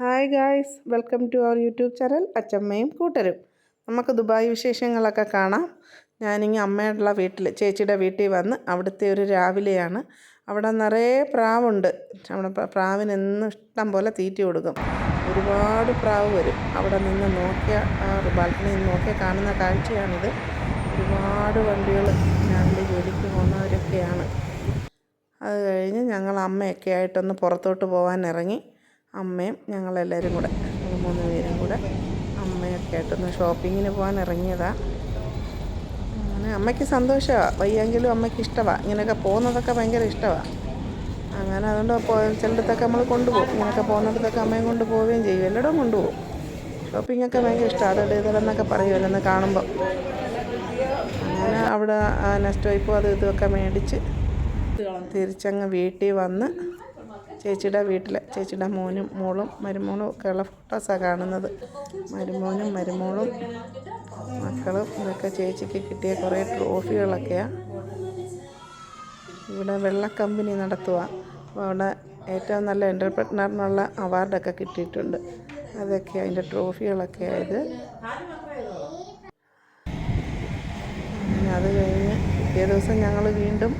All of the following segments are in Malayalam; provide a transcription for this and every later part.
Hi guys welcome to our YouTube channel അച്ചമ്മയും കൂട്ടരും. നമുക്ക് ദുബായ് വിശേഷങ്ങളൊക്കെ കാണാം. ഞാനിങ്ങ് അമ്മയുടെ വീട്ടിൽ ചേച്ചിയുടെ വീട്ടിൽ വന്ന് അവിടുത്തെ ഒരു രാവിലെയാണ്. അവിടെ നിറയെ പ്രാവുണ്ട്. അവിടെ പ്രാവിനെന്നും ഇഷ്ടം പോലെ തീറ്റി കൊടുക്കും. ഒരുപാട് പ്രാവ് വരും. അവിടെ നിന്ന് നോക്കിയ ബാൽക്കണിയിൽ നിന്ന് നോക്കിയാൽ കാണുന്ന കാഴ്ചയാണിത്. ഒരുപാട് വണ്ടികൾ രാവിലെ ജോലിക്ക് പോകുന്നവരൊക്കെയാണ്. അത് കഴിഞ്ഞ് ഞങ്ങൾ അമ്മയൊക്കെ ആയിട്ടൊന്ന് പുറത്തോട്ട് പോകാൻ ഇറങ്ങി. അമ്മയും ഞങ്ങളെല്ലാവരും കൂടെ ഞങ്ങൾ മൂന്ന് പേരും കൂടെ അമ്മയൊക്കെ ആയിട്ടൊന്ന് ഷോപ്പിങ്ങിന് പോകാൻ ഇറങ്ങിയതാണ് അങ്ങനെ അമ്മയ്ക്ക് സന്തോഷമാണ് വയ്യെങ്കിലും അമ്മയ്ക്ക് ഇഷ്ടമാണ് ഇങ്ങനെയൊക്കെ പോകുന്നതൊക്കെ ഭയങ്കര ഇഷ്ടമാണ് അങ്ങനെ അതുകൊണ്ട് പോ ചിലയിടത്തൊക്കെ നമ്മൾ കൊണ്ടുപോകും. ഇങ്ങനെയൊക്കെ പോകുന്നിടത്തൊക്കെ അമ്മയും കൊണ്ട് പോവുകയും ചെയ്യും. എല്ലായിടവും കൊണ്ടുപോകും. ഷോപ്പിങ്ങൊക്കെ ഭയങ്കര ഇഷ്ടമാണ് അതുകൊണ്ട് ഇതിലെന്നൊക്കെ പറയുമല്ലോ ഒന്ന് കാണുമ്പോൾ അങ്ങനെ അവിടെ നെക്സ്റ്റ് വൈപ്പും അത് ഇതുമൊക്കെ മേടിച്ച് തിരിച്ചങ്ങ് വീട്ടിൽ വന്ന് ചേച്ചിയുടെ വീട്ടിൽ ചേച്ചിയുടെ മോനും മോളും മരുമോളും ഒക്കെയുള്ള ഫോട്ടോസാണ് കാണുന്നത്. മരുമോനും മരുമോളും മക്കളും ഇതൊക്കെ ചേച്ചിക്ക് കിട്ടിയ കുറേ ട്രോഫികളൊക്കെയാണ് ഇവിടെ വെള്ള കമ്പനി നടത്തുക അപ്പോൾ അവിടെ ഏറ്റവും നല്ല എന്റർപ്രനറിനുള്ള അവാർഡൊക്കെ കിട്ടിയിട്ടുണ്ട്. അതൊക്കെ അതിന്റെ ട്രോഫികളൊക്കെ ആയത് അത് കഴിഞ്ഞ് പിറ്റേ ദിവസം ഞങ്ങൾ വീണ്ടും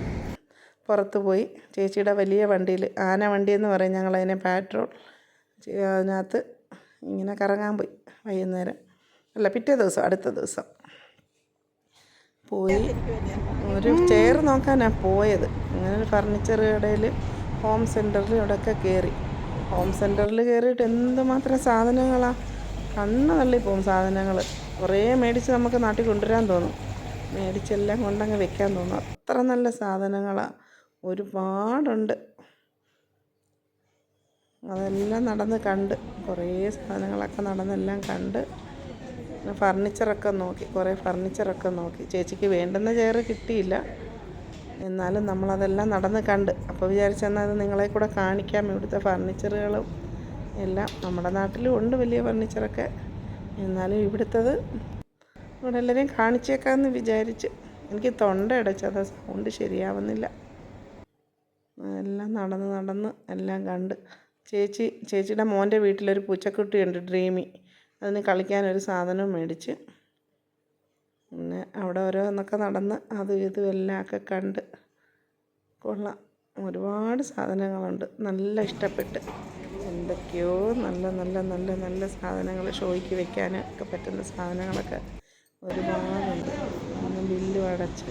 പുറത്ത് പോയി. ചേച്ചിയുടെ വലിയ വണ്ടിയിൽ ആന വണ്ടി എന്ന് പറയും ഞങ്ങളതിനെ പാട്രോൾ അതിനകത്ത് ഇങ്ങനെ കറങ്ങാൻ പോയി വൈകുന്നേരം. അല്ല പിറ്റേ ദിവസം അടുത്ത ദിവസം. പോയി. ഒരു ചെയർ നോക്കാനാണ് പോയത്. അങ്ങനെ ഒരു ഫർണിച്ചർ കടയിൽ ഹോം സെന്ററിൽ ഇവിടെയൊക്കെ കയറി ഹോം സെന്ററിൽ കയറിയിട്ട് എന്തുമാത്രം സാധനങ്ങളാണ് കണ്ണ് തള്ളിപ്പോവും സാധനങ്ങൾ കുറേ മേടിച്ച് നമുക്ക് നാട്ടിൽ കൊണ്ടുവരാൻ തോന്നും. മേടിച്ചെല്ലാം കൊണ്ടങ്ങ് വെക്കാൻ തോന്നും. അത്ര നല്ല സാധനങ്ങളാണ് ഒരുപാടുണ്ട്. അതെല്ലാം നടന്ന് കണ്ട്. കുറേ സാധനങ്ങളൊക്കെ നടന്നെല്ലാം കണ്ട്. ഫർണിച്ചറൊക്കെ നോക്കി. കുറേ ഫർണിച്ചറൊക്കെ നോക്കി. ചേച്ചിക്ക് വേണ്ടുന്ന ചെയർ കിട്ടിയില്ല. എന്നാലും നമ്മളതെല്ലാം നടന്ന് കണ്ട്. അപ്പോൾ വിചാരിച്ചെന്നാൽ അത് നിങ്ങളെ കൂടെ കാണിക്കാം. ഇവിടുത്തെ ഫർണിച്ചറുകളും എല്ലാം നമ്മുടെ നാട്ടിലും ഉണ്ട് വലിയ ഫർണിച്ചറൊക്കെ. എന്നാലും ഇവിടുത്തത് ഇവിടെ എല്ലാവരെയും കാണിച്ചേക്കാമെന്ന് വിചാരിച്ച്. എനിക്ക് തൊണ്ട അടച്ചത് സൗണ്ട് ശരിയാവുന്നില്ല. എല്ലാം നടന്ന് നടന്ന് എല്ലാം കണ്ട്. ചേച്ചി ചേച്ചിയുടെ മോന്റെ വീട്ടിലൊരു പൂച്ചക്കുട്ടിയുണ്ട് ഡ്രീമി. അതിന് കളിക്കാനൊരു സാധനം മേടിച്ച് പിന്നെ അവിടെ ഓരോന്നൊക്കെ നടന്ന് അതും ഇതും എല്ലാമൊക്കെ കണ്ട് കൊള്ളാം. ഒരുപാട് സാധനങ്ങളുണ്ട് നല്ല ഇഷ്ടപ്പെട്ട്. എന്തൊക്കെയോ നല്ല നല്ല നല്ല നല്ല സാധനങ്ങൾ ഷോയ്ക്ക് വെക്കാനൊക്കെ പറ്റുന്ന സാധനങ്ങളൊക്കെ ഒരുപാടുണ്ട്. ബില്ലും അടച്ച്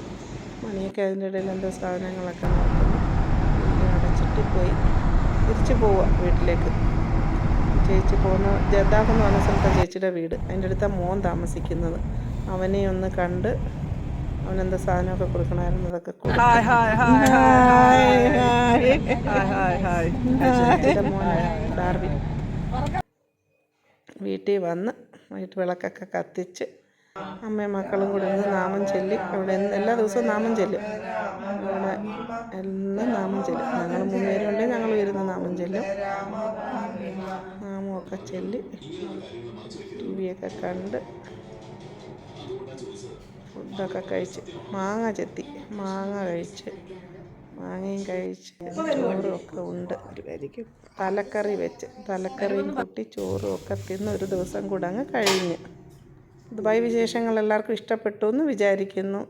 മണിയൊക്കെ അതിന്റെ ഇടയിൽ എന്തോ സാധനങ്ങളൊക്കെ പോയി തിരിച്ച് പോവുക വീട്ടിലേക്ക്. ചേച്ചി പോകുന്ന ജദ്ദാഹ് എന്ന് പറഞ്ഞ സ്ഥലത്താണ് ചേച്ചിയുടെ വീട്. അതിന്റെ അടുത്താണ് മോൻ താമസിക്കുന്നത്. അവനെ ഒന്ന് കണ്ട് അവനെന്താ സാധനമൊക്കെ കൊടുക്കണമായിരുന്നു അതൊക്കെ. ചേച്ചിയുടെ മോനാണ് ഡാർവിൻ വീട്ടിൽ വന്ന് വൈകിട്ട് വിളക്കൊക്കെ കത്തിച്ച് അമ്മയും മക്കളും കൂടെ നാമം ചൊല്ലി. അവിടെ എല്ലാ ദിവസവും നാമം ചൊല്ലും. എല്ലാം നാമം ചൊല്ലും. ഞങ്ങൾ മൂന്നുപേരുണ്ട് ഞങ്ങൾ വരുന്ന നാമം ചൊല്ലും. നാമമൊക്കെ ചൊല്ലി ടി വിയൊക്കെ കണ്ട് ഫുഡൊക്കെ കഴിച്ച് മാങ്ങ ചെത്തി. മാങ്ങ കഴിച്ച് മാങ്ങയും കഴിച്ച് ചോറും ഒക്കെ ഉണ്ട്. തലക്കറി വെച്ച്. തലക്കറിയും കൂട്ടി ചോറും ഒക്കെ തിന്ന് ഒരു ദിവസം കൂടെ അങ്ങ് കഴിഞ്ഞ്. ദുബായ് വിശേഷങ്ങൾ എല്ലാവർക്കും ഇഷ്ടപ്പെട്ടു എന്ന് വിചാരിക്കുന്നു.